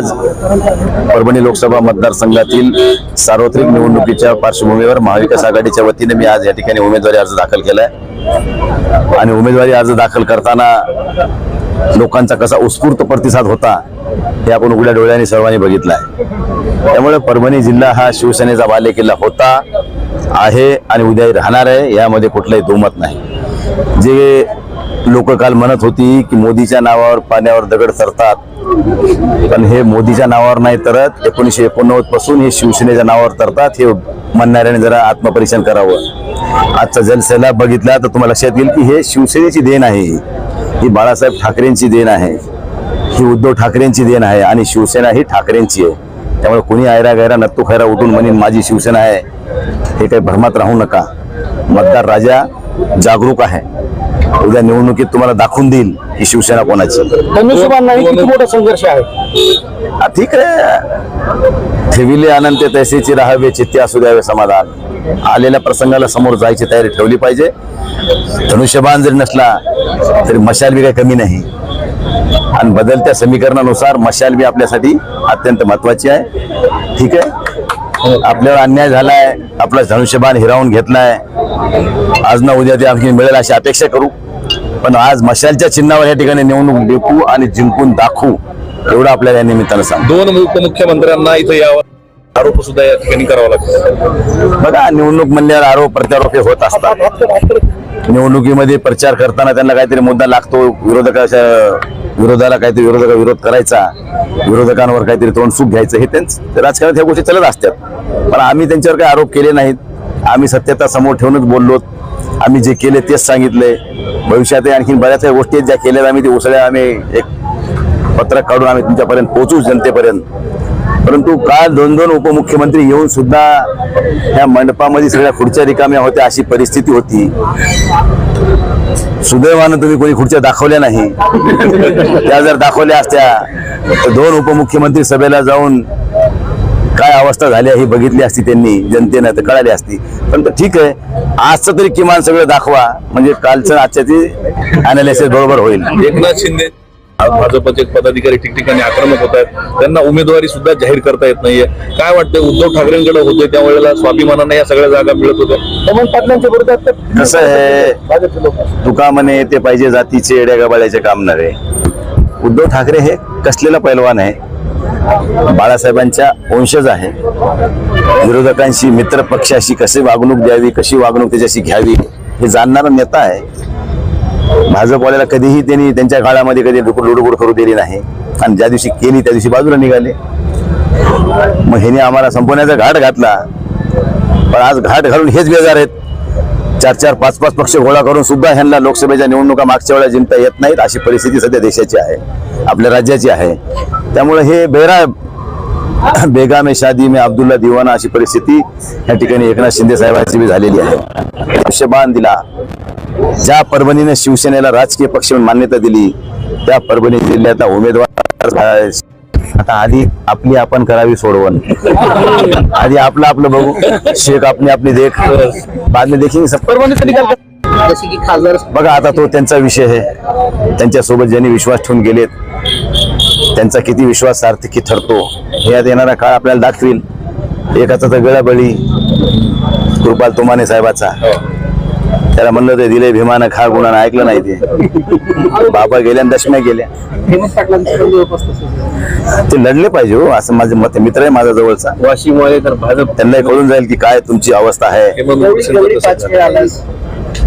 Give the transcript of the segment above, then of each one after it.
आज परभणी लोकसभा मतदारसंघातील सार्वत्रिक निवडणुकीच्या पार्श्वभूमीवर महाविकास आघाडीच्या वतीने मी आज या ठिकाणी उमेदवारी अर्ज दाखल केलाय. आणि उमेदवारी अर्ज दाखल करताना लोकांचा कसा उत्स्फूर्त प्रतिसाद होता हे आपण उघड्या डोळ्यांनी सर्वांनी बघितलं आहे त्यामुळे परभणी जिल्हा हा शिवसेनेचा बालेकिल्ला होता आहे आणि उद्याही राहणार आहे यामध्ये कुठलंही दुमत नाही. जे लोक काल म्हणत होती की मोदीच्या नावावर पाण्यावर दगड तरतात पण हे मोदीच्या नावावर नाही तरत एकोणीसशे एकोणनव्वदपासून हे शिवसेनेच्या नावावर तरतात हे म्हणणाऱ्याने जरा आत्मपरीक्षण करावं. आजचा जलसेला बघितला तर तुम्हाला लक्षात येईल की हे शिवसेनेची देण आहे ही. बाळासाहेब ठाकरेंची देण आहे. ही उद्धव ठाकरेंची देण आहे आणि शिवसेना ही ठाकरेंची आहे. त्यामुळे कोणी आयरा गैरा नत्तू खैरा उठून म्हणेन माझी शिवसेना आहे. हे काही भ्रमात राहू नका. मतदार राजा जागरूक आहे. उद्या निवडणुकीत तुम्हाला दाखवून देईल ही शिवसेना कोणाची धनुष्यबाण किती मोठा संघर्ष आहे? हा, ठीक आहे ठेविले अनंत तैसेची राहावे चित्ते असू द्यावे समाधान. आलेल्या प्रसंगाला समोर जायची तयारी ठेवली पाहिजे. धनुष्यबाण जरी नसला तरी मशाल बी काही कमी नाही. आणि बदलत्या समीकरणानुसार मशाल बी आपल्यासाठी अत्यंत महत्वाची आहे. ठीक आहे? आपल्यावर अन्याय झालाय आपला धनुष्यबाण हिरावून घेतलाय. आज ना उद्या ते आणखी मिळेल अशी अपेक्षा करू. पण आज मशालच्या चिन्हावर या ठिकाणी निवडणूक जिंकू आणि जिंकून दाखवू एवढं आपल्याला या निमित्तानं सांग दोन उपमुख्यमंत्र्यांना इथं यावर आरोप सुद्धा या ठिकाणी करावा लागतो. बघा निवडणूक म्हणल्यावर आरोप प्रत्यारोप हे होत असतात. निवडणुकीमध्ये प्रचार करताना त्यांना काहीतरी मुद्दा लागतो विरोधकाच्या विरोधाला काहीतरी विरोधका विरोध करायचा विरोधकांवर काहीतरी तोंड सुख घ्यायचं हे त्यांचं राजकारणात ह्या गोष्टी चालत असतात. पण आम्ही त्यांच्यावर काही आरोप केले नाहीत. आम्ही सत्यता समोर ठेवूनच बोललो आम्ही जे केले तेच सांगितले. भविष्यात आणखी बऱ्याच काही गोष्टी आहेत ज्या केल्या आम्ही ते उसळ्या आम्ही एक पत्रक काढून आम्ही तुमच्यापर्यंत पोहोचू जनतेपर्यंत. परंतु काल दोन दोन उपमुख्यमंत्री येऊन सुद्धा ह्या मंडपामध्ये सगळ्या खुर्च्या रिकाम्या होत्या अशी परिस्थिती होती. सुदैवानं तुम्ही कोणी खुर्च्या दाखवल्या नाही. त्या जर दाखवल्या असत्या तर दोन उपमुख्यमंत्री सभेला जाऊन काय अवस्था झाली आहे ही बघितली असती त्यांनी जनतेनं तर कळाली असती. पण तर ठीक आहे आजचं तरी किमान सगळं दाखवा. म्हणजे कालचं आजच्या ती अनालिसिस बरोबर होईल. एकनाथ शिंदे भाजपचे पदाधिकारी ठिकठिकाणी आक्रमक होत आहेत. त्यांना उमेदवारी सुद्धा जाहीर करता येत नाहीये. काय वाटतंय उद्धव ठाकरेंकडे होते त्यावेळेला स्वाभिमानाने या सगळ्या जागा मिळत होत्या. कसं आहे तुका म्हणे ते पाहिजे जातीचे येड्या गबाळ्याचे काम नव्हे. उद्धव ठाकरे हे कसलेला पैलवान आहे? बाळासाहेबांच्या वंशज आहे. विरोधकांशी मित्र पक्षाशी कशी वागणूक द्यावी कशी वागणूक त्याच्याशी घ्यावी हे जाणणारा नेता आहे. भाजपवाल्याला कधीही त्यांनी त्यांच्या काळामध्ये कधी लुडबुड करू दिली नाही. आणि ज्या दिवशी केली त्या दिवशी बाजूला निघाले. मग ह्याने आम्हाला संपवण्याचा घाट घातला. पण आज घाट घालून हेच बेजार आहेत. चार चार पाच पाच पक्ष गोळा करून सुद्धा ह्यांना लोकसभेच्या निवडणुका मागच्या वेळेला जिंकता येत नाहीत अशी परिस्थिती सध्या देशाची आहे. आपल्या राज्याची आहे. त्यामुळे हे बेरा बेगा में शादी में अब्दुल्ला दिवाना अशी परिस्थिती या ठिकाणी एकनाथ शिंदे साहेबांची बी झालेली आहे. आयुष्यबान दिला. ज्या परभणीने शिवसेनेला राजकीय पक्ष म्हणून मान्यता दिली त्या परभणी जिल्ह्यातला उमेदवार आता आधी आपली आपण करावी सोडवण. आधी आपलं आपलं बघू. शेख आपली आपली देख. बाद में की खासदार बघा आता तो त्यांचा विषय आहे. त्यांच्यासोबत ज्यांनी विश्वास ठेवून गेलेत त्यांचा किती विश्वास सार्थकी ठरतो हे यात येणारा काळ आपल्याला दाखवील. एकाचा तर गळाबळी कृपाल तुमाने साहेबाचा. त्याला म्हणलं ते दिले भीमानं खा गुणानं ऐकलं नाही ते. बाबा गेल्या आणि दशम्या गेल्या. ते लढले पाहिजे हो असं माझं मत आहे. मित्र आहे माझा जवळचा. भाजप त्यांनाही कळून जाईल की काय तुमची अवस्था आहे.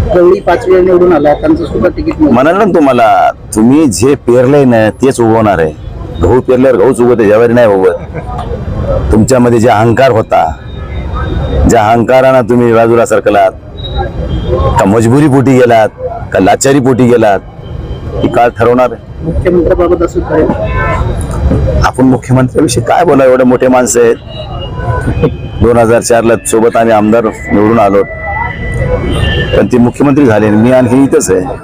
गवळी निवडून आला त्यांचं सुद्धा तिकीट मिळालं. म्हणाल ना तुम्हाला तुम्ही जे पेरलंय ना तेच उगवणार आहे. गहू पेरल्यावर गहूच उगवते ज्यावेळी नाही उगवत. तुमच्यामध्ये जे अहंकार होता ज्या अहंकारानं तुम्ही बाजूला सरकलात का मजबुरी पोटी गेलात का लाचारी पोटी गेलात ही काळ ठरवणार आहे. मुख्यमंत्र्याबाबत असं काय? आपण मुख्यमंत्र्याविषयी काय बोला एवढे मोठे माणसं आहेत. दोन हजार चारला सोबत आम्ही आमदार निवडून आलो. पण ते मुख्यमंत्री झाले मी आणखी इथंच आहे.